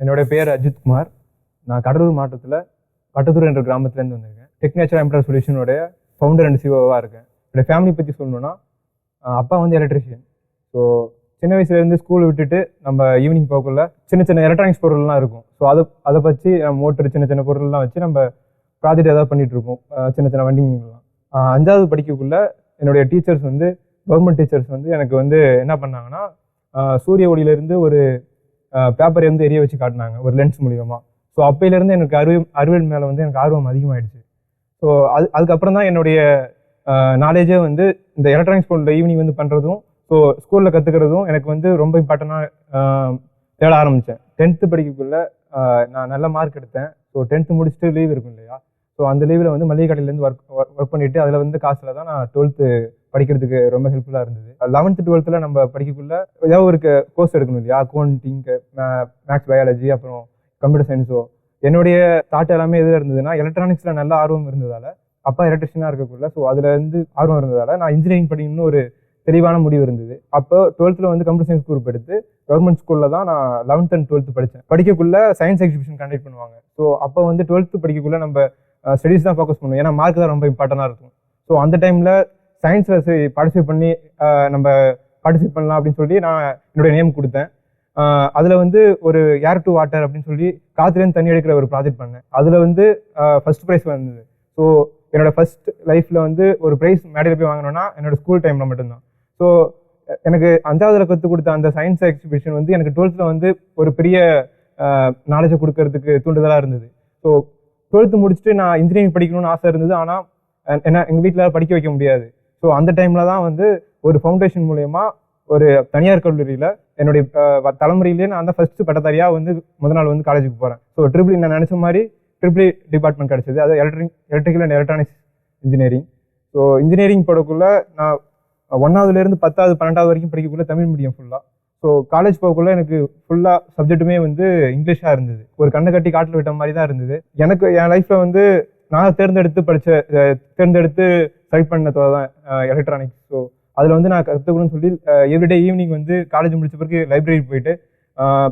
என்னுடைய பேர் அஜித் குமார். நான் கடலூர் மாவட்டத்தில் பட்டத்தூர் என்ற கிராமத்துலேருந்து வந்திருக்கேன். டெக்னேச்சர் எம்ப்ளாய் சொல்யூஷனுடைய ஃபவுண்டர் அண்ட் சிஓவாக இருக்கேன். என்னோட ஃபேமிலி பற்றி சொல்லணுன்னா அப்பா வந்து எலக்ட்ரிஷியன் ஸோ சின்ன வயசுலேருந்து ஸ்கூல் விட்டுட்டு நம்ம ஈவினிங் போகக்குள்ள சின்ன சின்ன எலக்ட்ரானிக்ஸ் பொருள்லாம் இருக்கும். ஸோ அதை அதை பற்றி மோட்டர் சின்ன சின்ன பொருள்லாம் வச்சு நம்ம ப்ராஜெக்ட் ஏதாவது பண்ணிகிட்ருக்கோம் சின்ன சின்ன வண்டிங்கெல்லாம் அஞ்சாவது படிக்கக்குள்ளே என்னுடைய டீச்சர்ஸ் வந்து கவர்மெண்ட் டீச்சர்ஸ் வந்து எனக்கு வந்து என்ன பண்ணாங்கன்னா சூரிய ஒளியிலேருந்து ஒரு பேப்பரை வந்து எரிய வச்சு காட்டினாங்க ஒரு லென்ஸ் மூலியமா. ஸோ அப்பையிலேருந்து எனக்கு அறிவு அறிவியல் மேலே வந்து எனக்கு ஆர்வம் அதிகமாகிடுச்சு ஸோ அது அதுக்கப்புறம் தான் என்னுடைய நாலேஜே வந்து இந்த எலக்ட்ரானிக்ஸ் ஸ்கூலில் ஈவினிங் வந்து பண்ணுறதும் ஸோ ஸ்கூலில் கற்றுக்கிறதும் எனக்கு வந்து ரொம்ப இம்பார்ட்டண்டாக தேட ஆரம்பித்தேன் டென்த்து படிக்கக்குள்ளே நான் நல்ல மார்க் எடுத்தேன். ஸோ டென்த்து முடிச்சுட்டு லீவ் இருக்கும் இல்லையா? ஸோ அந்த லீவில் வந்து மளிகை கடையிலேருந்து ஒர்க் ஒர்க் பண்ணிவிட்டு அதில் வந்து காசில் தான் நான் டுவெல்த்து படிக்கிறதுக்கு ரொம்ப ஹெல்ப்ஃபுல்லாக இருந்தது. லெவன்த்து டுவெல்த்தில் நம்ம படிக்கக்குள்ள ஏதாவது ஒரு கோர்ஸ் எடுக்கணும் இல்லையா? அக்கௌண்டிங் மேக்ஸ் பயாலஜி அப்புறம் கம்ப்யூட்டர் சயின்ஸோ என்னுடைய தாட் எல்லாமே எதில் இருந்ததுன்னா எலக்ட்ரானிக்ஸில் நல்ல ஆர்வம் இருந்ததால் அப்பா எலக்ட்ரிஷியனாக இருக்கக்குள்ள ஸோ அதில் இருந்து ஆர்வம் இருந்ததால் நான் இன்ஜினியரிங் படிக்கணும்னு ஒரு தெளிவான முடிவு இருந்தது. அப்போ டுவெல்த்தில் வந்து கம்ப்யூட்டர் சயின்ஸ் குரூப் எடுத்து கவர்மெண்ட் ஸ்கூலில் தான் நான் லெவன்த் அண்ட் டுவெல்த் படித்தேன் படிக்கக்குள்ள சயின்ஸ் எக்ஸிபிஷன் கண்டக்ட் பண்ணுவாங்க. ஸோ அப்போ வந்து டுவெல்த்து படிக்கக்குள்ள நம்ம ஸ்டடீஸ் தான் ஃபோக்கஸ் பண்ணுவோம். ஏன்னா மார்க் தான் ரொம்ப இம்பார்ட்டண்டாக இருக்கும். ஸோ அந்த டைமில் சயின்ஸில் பார்ட்டிசிபேட் பண்ணி நம்ம பார்ட்டிசிபேட் பண்ணலாம் அப்படின்னு சொல்லி நான் என்னுடைய நேம் கொடுத்தேன். அதில் வந்து ஒரு ஏர் டு வாட்டர் அப்படின்னு சொல்லி காற்றுலேருந்து தண்ணி எடுக்கிற ஒரு ப்ராஜெக்ட் பண்ணேன். அதில் வந்து ஃபஸ்ட் ப்ரைஸ் வந்தது. ஸோ என்னோட ஃபர்ஸ்ட் லைஃப்பில் வந்து ஒரு ப்ரைஸ் மேடையில் போய் வாங்கினோன்னா என்னோடய ஸ்கூல் டைமில் மட்டும்தான். ஸோ எனக்கு அஞ்சாவதுல கற்றுக் கொடுத்த அந்த சயின்ஸ் எக்ஸிபிஷன் வந்து எனக்கு டுவெல்த்தில் வந்து ஒரு பெரிய நாலேஜை கொடுக்கறதுக்கு தூண்டுதலாக இருந்தது. ஸோ டுவெல்த்து முடிச்சுட்டு நான் இன்ஜினியரிங் படிக்கணும்னு ஆசை இருந்தது. ஆனால் என்ன எங்கள் வீட்டில் படிக்க வைக்க முடியாது. ஸோ அந்த டைமில் தான் வந்து ஒரு ஃபவுண்டேஷன் மூலயமா ஒரு தனியார் கல்லூரியில் என்னுடைய தலைமுறையிலேயே நான் தான் ஃபஸ்ட்டு பட்டதாரியாக வந்து முதல் நாள் வந்து காலேஜுக்கு போகிறேன் ஸோ ட்ரிபிள் நான் நினச்ச மாதிரி ட்ரிபிள் டிபார்ட்மெண்ட் கிடச்சிது. அது electric electrical and electronics engineering so engineering போடக்குள்ளே நான் ஒன்றாவதுலேருந்து பத்தாவது பன்னெண்டாவது வரைக்கும் படிக்கக்குள்ள தமிழ் மீடியம் ஃபுல்லாக ஸோ காலேஜ் போகக்குள்ளே எனக்கு ஃபுல்லாக சப்ஜெக்ட்டுமே வந்து இங்கிலீஷாக இருந்தது. ஒரு கண்ணை கட்டி காட்டில் விட்ட மாதிரி தான் இருந்தது. எனக்கு என் லைஃப்பில் வந்து நான் தேர்ந்தெடுத்து படித்த தேர்ந்தெடுத்து செலக்ட் பண்ணது தான் எலக்ட்ரானிக்ஸ் ஸோ அதில் வந்து நான் கற்றுக்கணும்னு சொல்லி எவ்ரிடே ஈவினிங் வந்து காலேஜ் முடிச்ச பிறகு லைப்ரரி போயிட்டு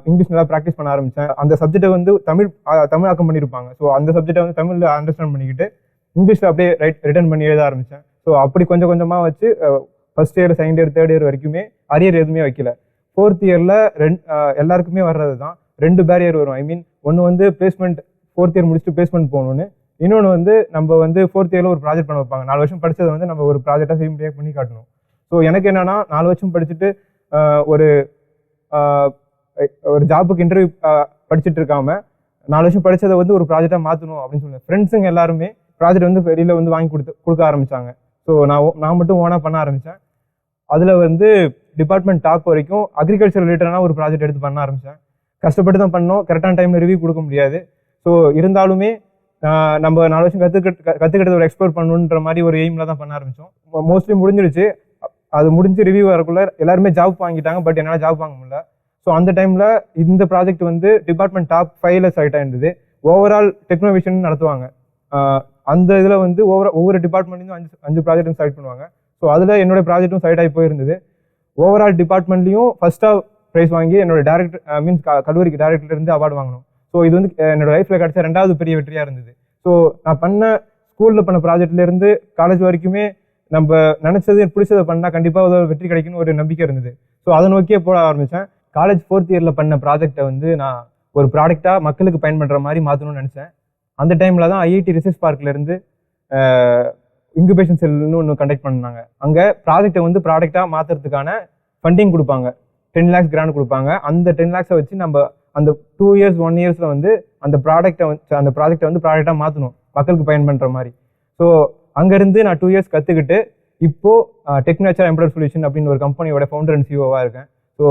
இங்கிலீஷ் நல்லா ப்ராக்டிஸ் பண்ண ஆரம்பித்தேன் அந்த சப்ஜெக்ட்டை வந்து தமிழ் தமிழாக்கம் பண்ணியிருப்பாங்க ஸோ அந்த சப்ஜெக்ட்டை வந்து தமிழில் அண்டர்ஸ்டாண்ட் பண்ணிக்கிட்டு இங்கிலீஷில் அப்படியே ரைட் ரிட்டர்ன் பண்ணி எழுத ஆரம்பித்தேன் ஸோ அப்படி கொஞ்சம் கொஞ்சமாக வச்சு first year second year third year வரைக்குமே அரியர் எதுவுமே வைக்கல. ஃபோர்த் இயரில் ரெண்டு எல்லாருக்குமே வர்றது தான் ரெண்டு பேரியர் வரும். ஐ மீன் ஒன்று வந்து பிளேஸ்மெண்ட் ஃபோர்த் இயர் முடிச்சுட்டு பிளேஸ்மெண்ட் போகணுன்னு இன்னொன்று வந்து நம்ம வந்து ஃபோர்த் இயரில் ஒரு ப்ராஜெக்ட் பண்ண வைப்பாங்க. நாலு வருஷம் படித்ததை வந்து நம்ம ஒரு ப்ராஜெக்டாக செய்ய முடியாது பண்ணி காட்டணும். ஸோ எனக்கு என்னென்னா நாலு வருஷம் படிச்சுட்டு ஒரு ஒரு ஜாப்புக்கு இன்டர்வியூ படிச்சுட்டு இருக்காம நாலு வருஷம் படிச்சதை வந்து ஒரு ப்ராஜெக்டாக மாற்றணும் அப்படின்னு சொல்லுவேன். ஃப்ரெண்ட்ஸுங்க எல்லாருமே ப்ராஜெக்ட் வந்து வெளியில் வந்து வாங்கி கொடுத்து கொடுக்க ஆரம்பிச்சாங்க. ஸோ நான் ஓ- நான் மட்டும் ஓனாக பண்ண ஆரம்பித்தேன் அதில் வந்து டிபார்ட்மெண்ட் டாப் வரைக்கும் அக்ரிகல்ச்சர் ரிலேட்டடான ஒரு ப்ராஜெக்ட் எடுத்து பண்ண ஆரம்பித்தேன் கஷ்டப்பட்டு தான் பண்ணோம். கரெக்டான டைமில் ரிவ்யூ கொடுக்க முடியாது. ஸோ இருந்தாலுமே நம்ம நாலு வருஷம் கற்றுக்கிட்டு கற்றுக்கிட்டது ஒரு எக்ஸ்ப்ளோர் பண்ணணுன்ற மாதிரி ஒரு எய்மில் தான் பண்ண ஆரம்பித்தோம் மோஸ்ட்லி முடிஞ்சிருச்சு அது முடிஞ்சு ரிவ்யூ வரக்குள்ள எல்லாருமே ஜாப் வாங்கிட்டாங்க பட் என்னால் ஜாப் வாங்க முடியல. ஸோ அந்த டைமில் இந்த ப்ராஜெக்ட் வந்து டிபார்ட்மெண்ட் டாப் ஃபைவ்ல செலக்ட் ஆயிருந்தது. ஓவரால் டெக்னோவிஷன் நடத்துவாங்க. அந்த இதில் வந்து ஓவர ஒவ்வொரு டிபார்ட்மெண்ட்லேயும் அஞ்சு அஞ்சு ப்ராஜெக்ட்டும் செலக்ட் பண்ணுவாங்க. ஸோ அதில் என்னோட ப்ராஜெக்ட்டும் செலக்ட் ஆகி போயிருந்தது. ஓவரால் டிபார்ட்மெண்ட்லையும் ஃபஸ்ட்டாக ப்ரைஸ் வாங்கி என்னோட டேரக்டர் மீன்ஸ் கல்லூரிக்கு டேரக்டர்லேருந்து அவார்டு வாங்கணும் ஸோ இது வந்து என்னோட லைஃப்பில் கிடைச்ச ரெண்டாவது பெரிய வெற்றியாக இருந்தது. ஸோ நான் பண்ண ஸ்கூலில் பண்ண ப்ராஜெக்ட்ல இருந்து காலேஜ் வரைக்குமே நம்ம நினச்சது பிடிச்சதை பண்ணால் கண்டிப்பாக ஒரு வெற்றி கிடைக்கும்னு ஒரு நம்பிக்கை இருந்தது. ஸோ அதை நோக்கியே போட ஆரம்பித்தேன் காலேஜ் ஃபோர்த் இயரில் பண்ண ப்ராஜெக்டை வந்து நான் ஒரு ப்ராடக்டாக மக்களுக்கு பயன்படுற மாதிரி மாற்றணும்னு நினச்சேன். அந்த டைமில் தான் ஐஐடி ரிசர்ச் பார்க்லேருந்து இன்குபேஷன் செல்னு ஒன்று கண்டக்ட் பண்ணாங்க. அங்கே ப்ராஜெக்டை வந்து ப்ராடக்டாக மாற்றுறதுக்கான ஃபண்டிங் கொடுப்பாங்க. டென் லேக்ஸ் கிராண்ட் கொடுப்பாங்க. அந்த டென் லேக்ஸை வச்சு நம்ம அந்த டூ இயர்ஸ் ஒன் இயர்ஸில் வந்து அந்த ப்ராடக்ட்டை வந்து அந்த ப்ராஜெக்டை வந்து ப்ராடக்டாக மாற்றணும் மக்களுக்கு பயன் பண்ணுற மாதிரி. ஸோ அங்கேருந்து நான் டூ இயர்ஸ் கற்றுக்கிட்டு இப்போது டெக்னேச்சர் எம்ப்ராய்ட் சொல்யூஷன் அப்படின்னு ஒரு கம்பெனியோட ஃபவுண்டர் அண்ட் சிஓவாக இருக்கேன். ஸோ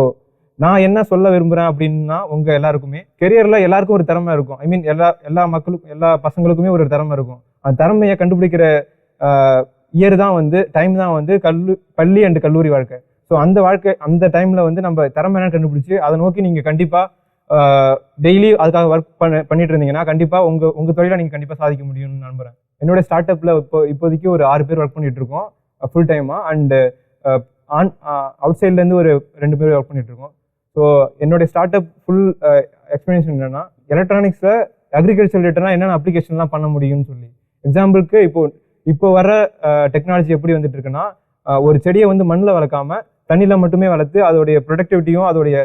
நான் என்ன சொல்ல விரும்புகிறேன் அப்படின்னா உங்கள் எல்லாருக்குமே கெரியரில் எல்லாருக்கும் ஒரு திறமை இருக்கும். ஐ மீன் எல்லா எல்லா மக்களுக்கும் எல்லா பசங்களுக்குமே ஒரு திறமை இருக்கும். அந்த திறமையை கண்டுபிடிக்கிற இயர் தான் வந்து டைம் தான் வந்து கல்லு பள்ளி அண்டு கல்லூரி வாழ்க்கை. ஸோ அந்த வாழ்க்கை அந்த டைமில் வந்து நம்ம திறமை என்னன்னு கண்டுபிடிச்சி அதை நோக்கி நீங்கள் கண்டிப்பாக டெய்லி அதுக்காக ஒர்க் பண்ண பண்ணிட்டு இருந்தீங்கன்னா கண்டிப்பாக உங்கள் உங்கள் தொழிலை நீங்கள் கண்டிப்பாக சாதிக்க முடியும்னு நம்புகிறேன் என்னோட ஸ்டார்ட் அப்பில் இப்போ இப்போதைக்கு ஒரு ஆறு பேர் ஒர்க் பண்ணிட்டு இருக்கோம் ஃபுல் டைமாக அண்டு ஆன் அவுட் சைட்லேருந்து ஒரு ரெண்டு பேர் ஒர்க் பண்ணிட்டு இருக்கோம் ஸோ என்னுடைய ஸ்டார்ட் அப் ஃபுல் எக்ஸ்பிளனேஷன் என்னென்னா எலக்ட்ரானிக்ஸில் அக்ரிகல்ச்சர் ரிலேட்டடாக என்னென்ன அப்ளிகேஷன்லாம் பண்ண முடியும்னு சொல்லி. எக்ஸாம்பிளுக்கு இப்போ இப்போ வர டெக்னாலஜி எப்படி வந்துட்டு இருக்குன்னா ஒரு செடியை வந்து மண்ணில் வளர்க்காம தண்ணியில் மட்டுமே வளர்த்து அதோடைய ப்ரொடக்டிவிட்டியும் அதோடைய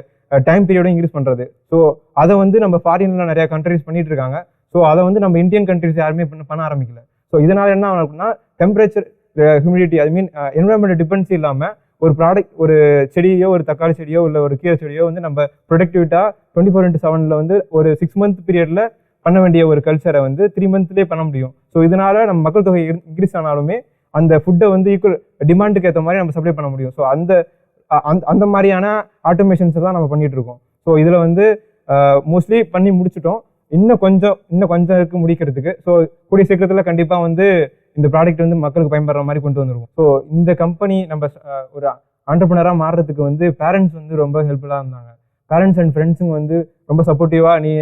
டைம் பீரியடும் இன்க்ரீஸ் பண்ணுறது ஸோ அதை வந்து நம்ம ஃபாரின்ல நிறைய கண்ட்ரிஸ் பண்ணிட்டு இருக்காங்க ஸோ அதை வந்து நம்ம இந்தியன் கண்ட்ரிஸ் யாருமே பண்ண பண்ண ஆரம்பிக்கல. ஸோ இதனால் என்ன ஆகும்னா temperature humidity I mean environment depends இல்லாமல் ஒரு ப்ராடக்ட் ஒரு செடியோ ஒரு தக்காளி செடியோ இல்லை ஒரு கீரை செடியோ வந்து நம்ம ப்ரொடக்டிவிட்டா டுவெண்ட்டி ஃபோர் இன்ட்டு செவனில் வந்து ஒரு சிக்ஸ் மந்த் பீரியடில் பண்ண வேண்டிய ஒரு கல்ச்சரை வந்து த்ரீ மந்த்லேயே பண்ண முடியும். ஸோ இதனால நம்ம மக்கள் தொகை இன்க்ரீஸ் ஆனாலுமே அந்த ஃபுட்டை வந்து ஈக்குவல் டிமாண்டுக்கு ஏற்ற மாதிரி நம்ம சப்ளை பண்ண முடியும். ஸோ அந்த அந்த அந்த மாதிரியான ஆட்டோமேஷன்ஸ் தான் நம்ம பண்ணிகிட்டு இருக்கோம் ஸோ இதில் வந்து மோஸ்ட்லி பண்ணி முடிச்சிட்டோம். இன்னும் கொஞ்சம் இன்னும் கொஞ்சம் இருக்குது முடிக்கிறதுக்கு. ஸோ கூடிய சீக்கிரத்தில் கண்டிப்பாக வந்து இந்த ப்ராடக்ட் வந்து மக்களுக்கு பயன்படுற மாதிரி கொண்டு வந்துருவோம். ஸோ இந்த கம்பெனி நம்ம ஒரு ஆண்டர்பனராக மாறுறதுக்கு வந்து பேரண்ட்ஸ் வந்து ரொம்ப ஹெல்ப்ஃபுல்லாக இருந்தாங்க. பேரண்ட்ஸ் அண்ட் ஃப்ரெண்ட்ஸுங்க வந்து ரொம்ப சப்போர்ட்டிவாக நீ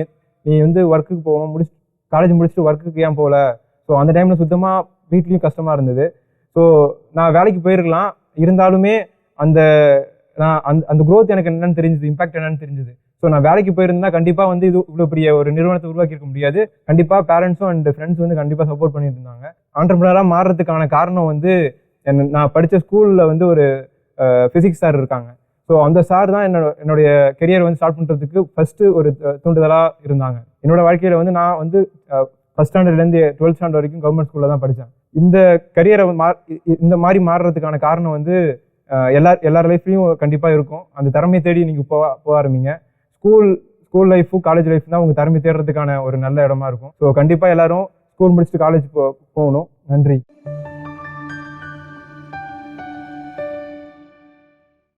நீ வந்து ஒர்க்குக்கு போவோம் முடிச்சு காலேஜ் முடிச்சுட்டு ஒர்க்குக்கு ஏன் போகல ஸோ அந்த டைமில் சுத்தமாக வீட்லேயும் கஷ்டமாக இருந்தது. ஸோ நான் வேலைக்கு போயிருக்கலாம். இருந்தாலுமே அந்த நான் அந்த அந்த க்ரோத் எனக்கு என்னன்னு தெரிஞ்சது இம்பாக்ட் என்னன்னு தெரிஞ்சது. ஸோ நான் வேலைக்கு போயிருந்தா கண்டிப்பாக வந்து இது இவ்வளோ பெரிய ஒரு நிறுவனத்தை உருவாக்கி இருக்க முடியாது கண்டிப்பாக பேரண்ட்ஸும் அண்ட் ஃப்ரெண்ட்ஸ் வந்து கண்டிப்பாக சப்போர்ட் பண்ணிட்டு இருந்தாங்க ஆண்டர்பிரினராக மாறுறதுக்கான காரணம் வந்து என்ன நான் படித்த ஸ்கூலில் வந்து ஒரு ஃபிசிக்ஸ் சார் இருக்காங்க. ஸோ அந்த சார் தான் என்னோட என்னுடைய கெரியர் வந்து ஸ்டார்ட் பண்ணுறதுக்கு ஃபஸ்ட்டு ஒரு தூண்டுதலாக இருந்தாங்க. என்னோட வாழ்க்கையில் வந்து நான் வந்து ஃபஸ்ட் ஸ்டாண்டர்ட்லேருந்து டுவெல்த் ஸ்டாண்டர்ட் வரைக்கும் கவர்மெண்ட் ஸ்கூலில் தான் படித்தேன் இந்த கரியரை மா இந்த மாதிரி மாறுறதுக்கான காரணம் வந்து எல்லா எல்லார் எல்லார் லைஃப்லையும் கண்டிப்பாக இருக்கும். அந்த திறமையை தேடி நீங்கள் போக போக ஆரம்பிங்க. ஸ்கூல் ஸ்கூல் லைஃபும் காலேஜ் லைஃப் தான் உங்கள் திறமை தேடுறதுக்கான ஒரு நல்ல இடமா இருக்கும். ஸோ கண்டிப்பாக எல்லாரும் ஸ்கூல் முடிச்சுட்டு காலேஜ் போ போகணும். நன்றி.